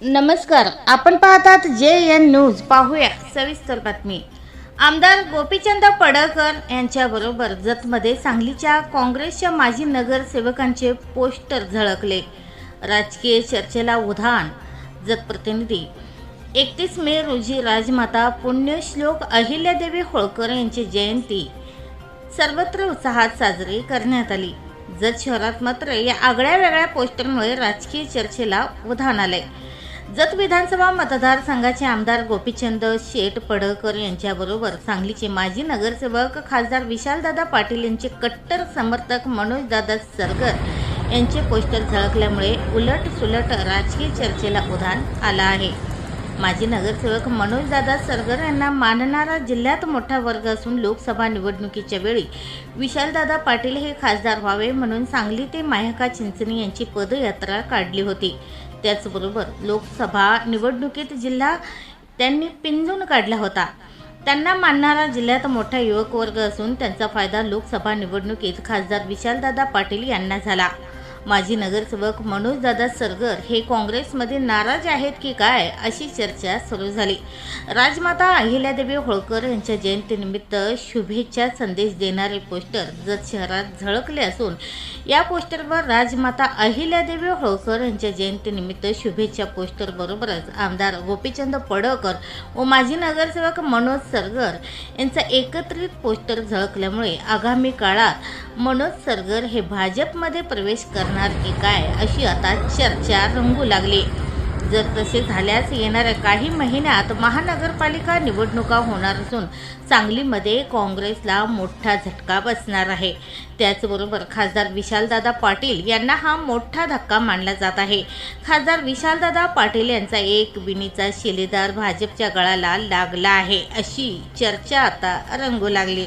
नमस्कार आपण पाहतात जे एन न्यूज. पाहूया सविस्तर बातमी. आमदार गोपीचंद पडळकर यांच्याबरोबर जतमध्ये सांगलीच्या काँग्रेसच्या माजी नगरसेवकांचे पोस्टर झळकले. राजकीय चर्चेला उधाण जतप्रतिनिधी एकतीस मे रोजी राजमाता पुण्यश्लोक अहिल्यादेवी होळकर यांची जयंती. सर्वत्र उत्साहात साजरी करण्यात आली. जत शहरात मात्र या आगळ्या वेगळ्या पोस्टरमुळे राजकीय चर्चेला उधाण आले जत विधानसभा मतदारसंघाचे आमदार गोपीचंद शेठ पडळकर यांच्याबरोबर सांगलीचे माजी नगरसेवक खासदार विशालदादा पाटील यांचे कट्टर समर्थक मनोजदादा सरगर यांचे पोस्टर झळकल्यामुळे उलट सुलट राजकीय चर्चेला उधाण आलं आहे. माजी नगरसेवक मनोजदादा सरगर यांना मानणारा जिल्ह्यात मोठा वर्ग असून लोकसभा निवडणुकीच्या वेळी विशालदादा पाटील हे खासदार व्हावे म्हणून सांगली ते मायका चिंचणी यांची पदयात्रा काढली होती. त्याचबरोबर लोकसभा निवडणुकीत जिल्हा त्यांनी पिंजून काढला होता. त्यांना मानणारा जिल्ह्यात मोठा युवक वर्ग असून त्यांचा फायदा लोकसभा निवडणुकीत खासदार विशालदादा पाटील यांना झाला. माजी नगरसेवक मनोजदादा सरगर हे काँग्रेसमध्ये नाराज आहेत की काय अशी चर्चा सुरू झाली. राजमाता अहिल्यादेवी होळकर यांच्या जयंतीनिमित्त शुभेच्छा संदेश देणारे पोस्टर जत शहरात झळकले असून या पोस्टरवर राजमाता अहिल्यादेवी होळकर यांच्या जयंतीनिमित्त शुभेच्छा पोस्टरबरोबरच आमदार गोपीचंद पडळकर व माजी नगरसेवक मनोज सरगर यांचा एकत्रित पोस्टर झळकल्यामुळे आगामी काळात मनोज सरगर हे भाजपमध्ये प्रवेश करणार की काय अशी आता चर्चा रंगू लागली. जर तसे झाल्यास येणाऱ्या काही महिन्यात महानगरपालिका निवडणुका होणार असून सांगलीमध्ये काँग्रेसला मोठा झटका बसणार आहे. त्याचबरोबर खासदार विशालदादा पाटील यांना हा मोठा धक्का मानला जात आहे. खासदार विशालदादा पाटील यांचा एक बिनीचा शिलेदार भाजपच्या गळाला लागला आहे अशी चर्चा आता रंगू लागली.